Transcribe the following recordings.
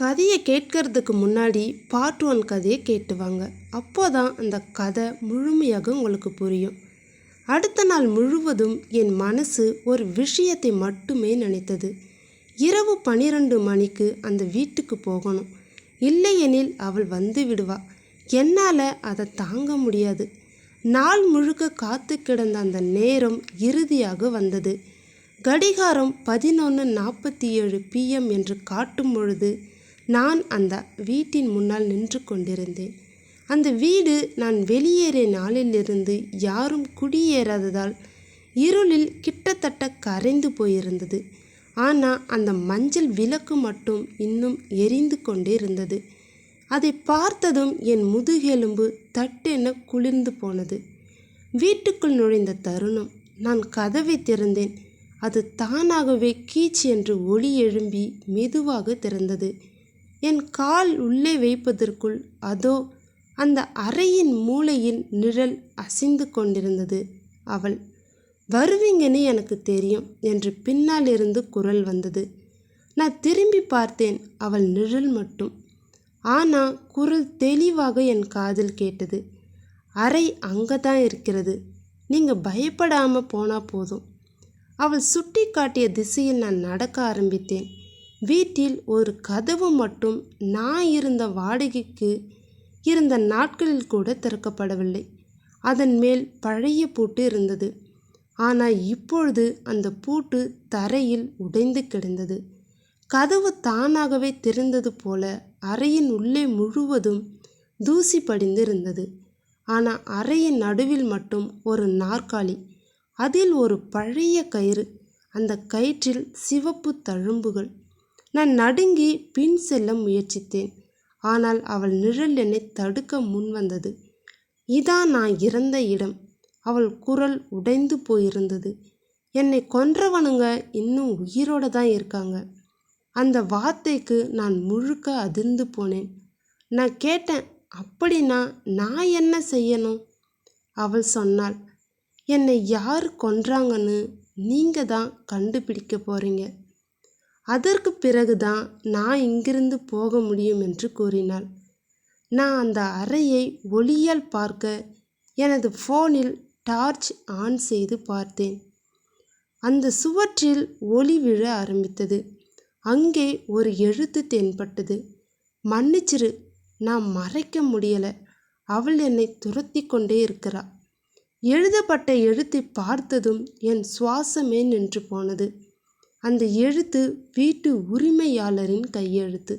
கதையை கேட்கறதுக்கு முன்னாடி பார்ட் ஒன் கதையை கேட்டு வாங்க. அப்போ தான் அந்த கதை முழுமையாக உங்களுக்கு புரியும். அடுத்த நாள் முழுவதும் என் மனசு ஒரு விஷயத்தை மட்டுமே நினைத்தது. இரவு பன்னிரண்டு மணிக்கு அந்த வீட்டுக்கு போகணும். இல்லையெனில் அவள் வந்து விடுவா. என்னால் அதை தாங்க முடியாது. நாள் முழுக்க காத்து கிடந்த அந்த நேரம் இறுதியாக வந்தது. கடிகாரம் பதினொன்று நாற்பத்தி ஏழு பிஎம் என்று காட்டும் பொழுது நான் அந்த வீட்டின் முன்னால் நின்று கொண்டிருந்தேன். அந்த வீடு நான் வெளியேறிய நாளிலிருந்து யாரும் குடியேறாததால் இருளில் கிட்டத்தட்ட கரைந்து போயிருந்தது. ஆனால் அந்த மஞ்சள் விளக்கு மட்டும் இன்னும் எரிந்து கொண்டே இருந்தது அதை பார்த்ததும் என் முதுகெலும்பு தட்டென குளிர்ந்து போனது. வீட்டுக்குள் நுழைந்த தருணம். நான் கதவை திறந்தேன். அது தானாகவே கீச் என்று ஒளி எழும்பி மெதுவாக திறந்தது. என் கால் உள்ளே வைப்பதற்குள் அதோ அந்த அறையின் மூலையில் நிழல் அசைந்து கொண்டிருந்தது. அவள் வருவீங்கன்னு எனக்கு தெரியும் என்று பின்னால் இருந்து குரல் வந்தது. நான் திரும்பி பார்த்தேன் அவள் நிழல் மட்டும். ஆனால் குரல் தெளிவாக என் காதில் கேட்டது. அறை அங்கே தான் இருக்கிறது. நீங்கள் பயப்படாமல் போனால் போதும். அவள் சுட்டி காட்டிய திசையில் நான் நடக்க ஆரம்பித்தேன். வீட்டில் ஒரு கதவு மட்டும் நான் இருந்த வாடகைக்கு இருந்த நாட்களில் கூட திறக்கப்படவில்லை. அதன் மேல் பழைய பூட்டு இருந்தது. ஆனால் இப்பொழுது அந்த பூட்டு தரையில் உடைந்து கிடந்தது. கதவு தானாகவே திறந்தது போல அறையின் உள்ளே முழுவதும் தூசி படிந்து இருந்தது ஆனால் அறையின் நடுவில் மட்டும் ஒரு நாற்காலி அதில் ஒரு பழைய கயிறு அந்த கயிற்றில் சிவப்பு தழும்புகள் நான் நடுங்கி பின் செல்ல முயற்சித்தேன். ஆனால் அவள் நிழல் என்னை தடுக்க முன் வந்தது. இதான் நான் இறந்த இடம். அவள் குரல் உடைந்து போயிருந்தது. என்னை கொன்றவனுங்க இன்னும் உயிரோடு தான் இருக்காங்க. அந்த வார்த்தைக்கு நான் முழுக்க அதிர்ந்து போனேன். நான் கேட்டேன் அப்படின்னா நான் என்ன செய்யணும்? அவள் சொன்னாள் என்னை யார் கொன்றாங்கன்னு நீங்கள் தான் கண்டுபிடிக்க போகிறீங்க அதற்கு பிறகு தான் நான் இங்கிருந்து போக முடியும் என்று கூறினாள். நான் அந்த அறையை ஒளியால் பார்க்க எனது ஃபோனில் டார்ச் ஆன் செய்து பார்த்தேன். அந்த சுவற்றில் ஒளி விழ ஆரம்பித்தது. அங்கே ஒரு எழுத்து தென்பட்டது. மன்னிச்சிரு நான் மறைக்க முடியலை. அவள் என்னை துரத்தி கொண்டே இருக்கிறா எழுதப்பட்ட எழுத்தை பார்த்ததும் என் சுவாசமே நின்று போனது. அந்த எழுத்து வீட்டு உரிமையாளரின் கையெழுத்து.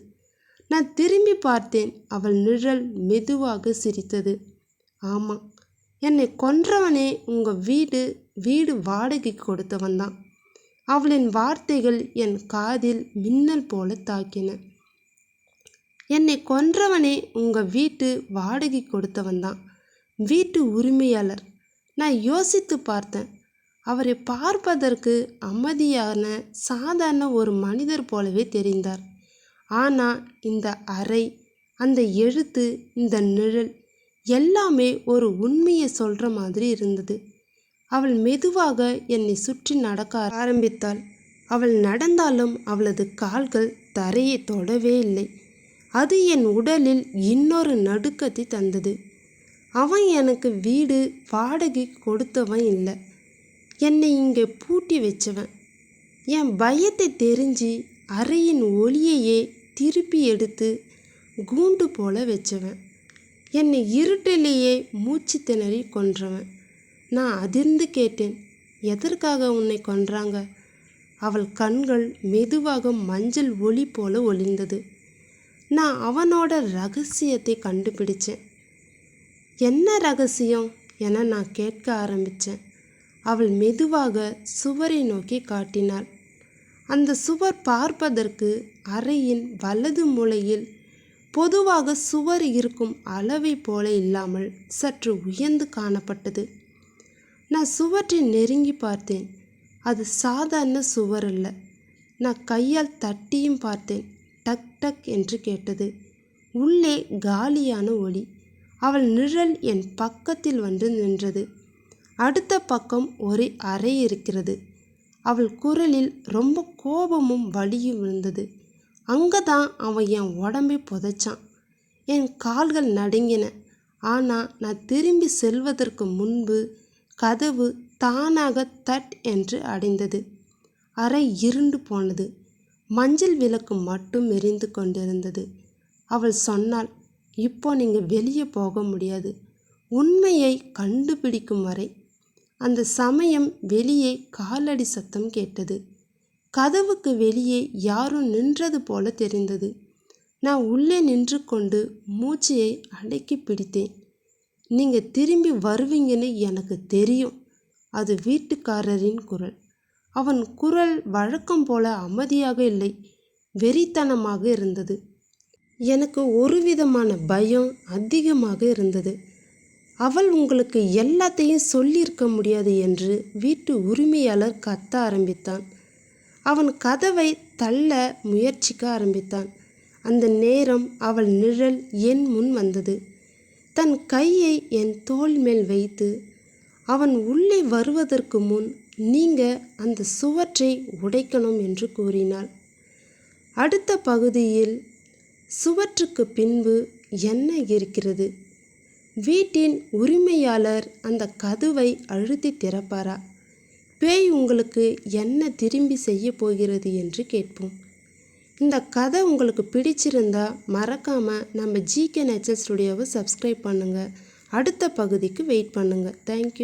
நான் திரும்பி பார்த்தேன் அவள் நிழல் மெதுவாக சிரித்தது. ஆமாம் என்னை கொன்றவனே உங்கள் வீடு வீடு வாடகைக்கு கொடுத்தவன் தான். அவளின் வார்த்தைகள் என் காதில் மின்னல் போல தாக்கின. என்னை கொன்றவனே உங்கள் வீட்டு வாடகை கொடுத்தவன் தான். வீட்டு உரிமையாளர். நான் யோசித்து பார்த்தேன் அவரை பார்ப்பதற்கு அமைதியான சாதாரண ஒரு மனிதர் போலவே தெரிந்தார். ஆனால் இந்த அறை அந்த எழுத்து இந்த நிழல் எல்லாமே ஒரு உண்மையை சொல்கிற மாதிரி இருந்தது. அவள் மெதுவாக என்னை சுற்றி நடக்க ஆரம்பித்தாள். அவள் நடந்தாலும் அவளது கால்கள் தரையை தொடவே இல்லை. அது என் உடலில் இன்னொரு நடுக்கத்தை தந்தது. அவன் எனக்கு வீடு வாடகை கொடுத்தவன் இல்லை. என்னை இங்கே பூட்டி வச்சவன். என் பயத்தை தெரிஞ்சு அறையின் ஒளியையே திருப்பி எடுத்து கூண்டு போல வச்சவன். என்னை இருட்டிலேயே மூச்சு திணறி கொன்றவன். நான் அதிர்ந்து கேட்டேன் எதற்காக உன்னை கொன்றாங்க? அவள் கண்கள் மெதுவாக மஞ்சள் ஒளி போல ஒளிந்தது. நான் அவனோட ரகசியத்தை கண்டுபிடிச்சேன். என்ன ரகசியம்? என நான் கேட்க ஆரம்பித்தேன் அவள் மெதுவாக சுவரை நோக்கி காட்டினாள். அந்த சுவர் பார்ப்பதற்கு அறையின் வலது மூலையில் பொதுவாக சுவர் இருக்கும் அளவை போல இல்லாமல் சற்று உயர்ந்து காணப்பட்டது. நான் சுவற்றை நெருங்கி பார்த்தேன். அது சாதாரண சுவர் அல்ல. நான் கையால் தட்டியும் பார்த்தேன். டக் டக் என்று கேட்டது. உள்ளே காலியான ஒளி. அவள் நிழல் என் பக்கத்தில் வந்து நின்றது. அடுத்த பக்கம் ஒரு அறை இருக்கிறது. அவள் குரலில் ரொம்ப கோபமும் வலியும் இருந்தது. அங்கே தான் அவன் என் உடம்பை புதைச்சான். என் கால்கள் நடுங்கின. ஆனால் நான் திரும்பி செல்வதற்கு முன்பு கதவு தானாக தட் என்று அடைந்தது. அறை இருண்டு போனது. மஞ்சள் விளக்கு மட்டும் எரிந்து கொண்டிருந்தது. அவள் சொன்னாள் இப்போ நீங்கள் வெளியே போக முடியாது. உண்மையை கண்டுபிடிக்கும் வரை அந்த சமயம் வெளியே காலடி சத்தம் கேட்டது. கதவுக்கு வெளியே யாரோ நின்றது போல தெரிந்தது. நான் உள்ளே நின்று கொண்டு மூச்சையை அடக்கி பிடித்தேன். நீங்கள் திரும்பி வருவீங்கன்னு எனக்கு தெரியும் அது வீட்டுக்காரரின் குரல். அவன் குரல் வழக்கம் போல அமைதியாக இல்லை வெறித்தனமாக இருந்தது. எனக்கு ஒரு விதமான பயம் அதிகமாக இருந்தது. அவள் உங்களுக்கு எல்லாத்தையும் சொல்லியிருக்க முடியாது என்று வீட்டு உரிமையாளர் கத்த ஆரம்பித்தான். அவன் கதவை தள்ள முயற்சிக்க ஆரம்பித்தான். அந்த நேரம் அவள் நிழல் என் முன் வந்தது. தன் கையை என் தோள் மேல் வைத்து அவன் உள்ளே வருவதற்கு முன் நீங்க அந்த சுவற்றை உடைக்கணும் என்று கூறினாள். அடுத்த பகுதியில் சுவற்றுக்கு பின்பு என்ன இருக்கிறது? வீட்டின் உரிமையாளர் அந்த கதவை அழுத்தி திறப்பாரா? பேய் உங்களுக்கு என்ன திரும்பி செய்ய போகிறது என்று கேட்போம். இந்த கதை உங்களுக்கு பிடிச்சிருந்தா மறக்காமல் நம்ம ஜிகே நேச்சர் ஸ்டுடியோவை சப்ஸ்கிரைப் பண்ணுங்கள் அடுத்த பகுதிக்கு வெயிட் பண்ணுங்கள் தேங்க்யூ